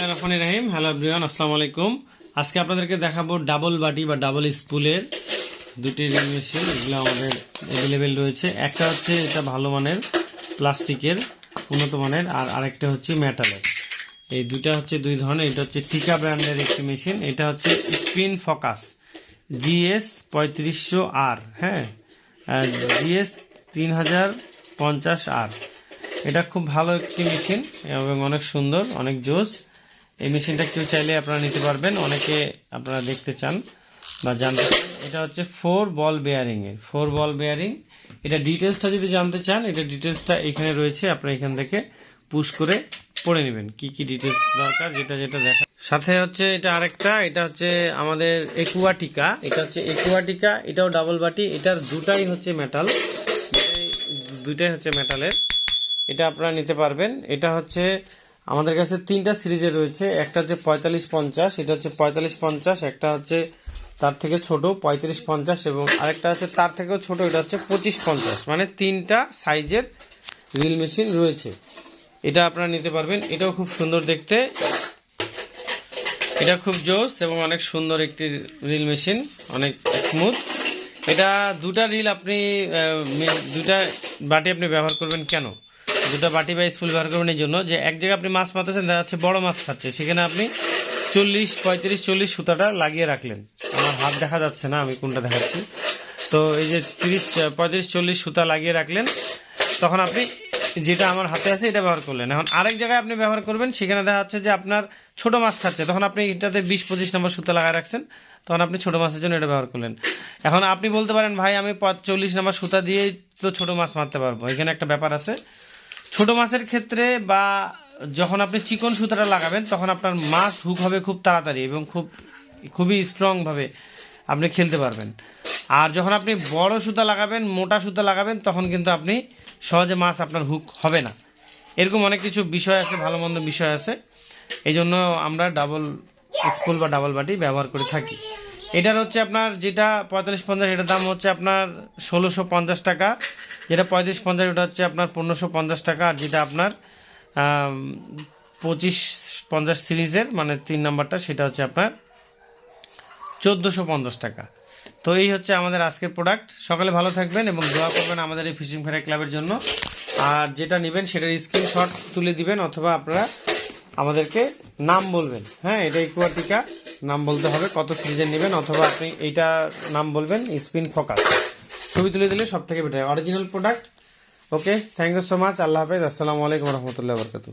রহমান রাহিম। Hello Brian আসসালামু আলাইকুম। আজকে আপনাদেরকে দেখাবো ডাবল বাটি বা ডাবল স্পুলের দুটি রিং মেশিন। এগুলো আমাদের অ্যাভেলেবেল রয়েছে। একটা হচ্ছে এটা ভালো মানের প্লাস্টিকের, উন্নত মানের, আর আরেকটা হচ্ছে মেটালের এই দুইটা হচ্ছে দুই ধরনের। এটা হচ্ছে টিকা ব্র্যান্ডের একটি মেশিন। এটা হচ্ছে স্পিন ফোকাস, জিএস পঁয়ত্রিশশো আর হ্যাঁ? জিএস তিন হাজার পঞ্চাশ আর। এটা খুব ভালো একটি মেশিন এবং অনেক সুন্দর, অনেক জোস। এই মেশিনটা কেউ চাইলে আপনারা নিতে পারবেন, অনেকে আপনারা দেখতে চান বা জানতে চান। এটা হচ্ছে ফোর বল বেয়ারিং এর ফোর বল বেয়ারিং এটা ডিটেলসটা যদি জানতে চান, এটা ডিটেলসটা এখানে রয়েছে, আপনারা এখান থেকে পুশ করে পড়ে নেবেন, কি কি ডিটেলস দরকার, যেটা যেটা দেখা। সাথে হচ্ছে এটা আরেকটা, এটা হচ্ছে আমাদের একুয়াটিকা এটা হচ্ছে একুয়াটিকা এটাও ডাবল বাটি, এটার দুটাই হচ্ছে মেটাল দুইটাই হচ্ছে মেটালের এটা আপনারা নিতে পারবেন। এটা হচ্ছে আমাদের কাছে তিনটা সিরিজে রয়েছে। একটা হচ্ছে পঁয়তাল্লিশ পঞ্চাশ, এটা হচ্ছে পঁয়তাল্লিশ পঞ্চাশ, একটা হচ্ছে তার থেকে ছোট পঁয়ত্রিশ পঞ্চাশ এবং আরেকটা হচ্ছে তার থেকেও ছোট, এটা হচ্ছে পঁচিশ পঞ্চাশ। মানে তিনটা সাইজের রিল মেশিন রয়েছে। এটা আপনারা নিতে পারবেন। এটাও খুব সুন্দর দেখতে। এটা খুব জোস এবং অনেক সুন্দর একটি রিল মেশিন, অনেক স্মুথ। এটা দুটা রিল আপনি দুটা বাটি আপনি ব্যবহার করবেন কেন? দুটো বাটি বা স্কুল ব্যবহার করবেন এই জন্য যে এক জায়গায় আপনি মাছ পাতেছেন দেখা যাচ্ছে বড় মাছ খাচ্ছে। সেখানে আপনি চল্লিশ, পঁয়ত্রিশ, চল্লিশ সুতাটা লাগিয়ে রাখলেন। আমার হাত দেখা যাচ্ছে না, আমি কোনটা দেখাচ্ছি। তো এই যে তিরিশ, পঁয়ত্রিশ, চল্লিশ সুতা লাগিয়ে রাখলেন, তখন আপনি যেটা আমার হাতে আছে এটা ব্যবহার করলেন। এখন আরেক জায়গায় আপনি ব্যবহার করবেন, সেখানে দেখা যাচ্ছে যে আপনার ছোট মাছ খাচ্ছে। তখন আপনি এটাতে বিশ, পঁচিশ নম্বর সুতা লাগায় রাখছেন, তখন আপনি ছোট মাছের জন্য এটা ব্যবহার করলেন। এখন আপনি বলতে পারেন, ভাই, আমি চল্লিশ নম্বর সুতা দিয়েই তো ছোট মাছ মারতে পারব। এখানে একটা ব্যাপার আছে ছোট মাছের ক্ষেত্রে বা যখন আপনি চিকন সুতাটা লাগাবেন, তখন আপনার মাছ হুক হবে খুব তাড়াতাড়ি এবং খুব, খুবই স্ট্রংভাবে আপনি খেলতে পারবেন। আর যখন আপনি বড় সুতা লাগাবেন, মোটা সুতা লাগাবেন, তখন কিন্তু আপনি সহজে মাছ আপনার হুক হবে না। এরকম অনেক কিছু বিষয় আছে, ভালো মন্দ বিষয় আছে। এই জন্য আমরা ডাবল স্কুল বা ডাবল বাটি ব্যবহার করে থাকি। এটার হচ্ছে আপনার যেটা পঁয়তাল্লিশ পঞ্চাশ, এটার দাম হচ্ছে আপনার ষোলোশো পঞ্চাশ টাকা। যেটা পঁয়ত্রিশ পঞ্চাশ, ওটা হচ্ছে আপনার পনেরোশো পঞ্চাশ টাকা, আর যেটা আপনার পঁচিশ পঞ্চাশ সিরিজের মানে তিন নাম্বারটা, সেটা হচ্ছে আপনার চোদ্দোশো পঞ্চাশ টাকা। তো এই হচ্ছে আমাদের আজকের প্রোডাক্ট সকালে ভালো থাকবেন এবং দোয়া করবেন আমাদের এই ফিশিং ফেয়ার ক্লাবের জন্য। আর যেটা নেবেন, সেটার স্ক্রিনশট তুলে দিবেন, অথবা আপনারা আমাদেরকে নাম বলবেন। হ্যাঁ এটা ইকুয়াটিকা নাম বলতে হবে, কত সিরিজের নেবেন, অথবা আপনি এইটা নাম বলবেন স্পিন ফোকাস ছবি তুলে দিলে সব থেকে better original product okay thank you so much আল্লাহ হাফেজ। আসসালামু আলাইকুম রহমতুল্লাহ বরকাতু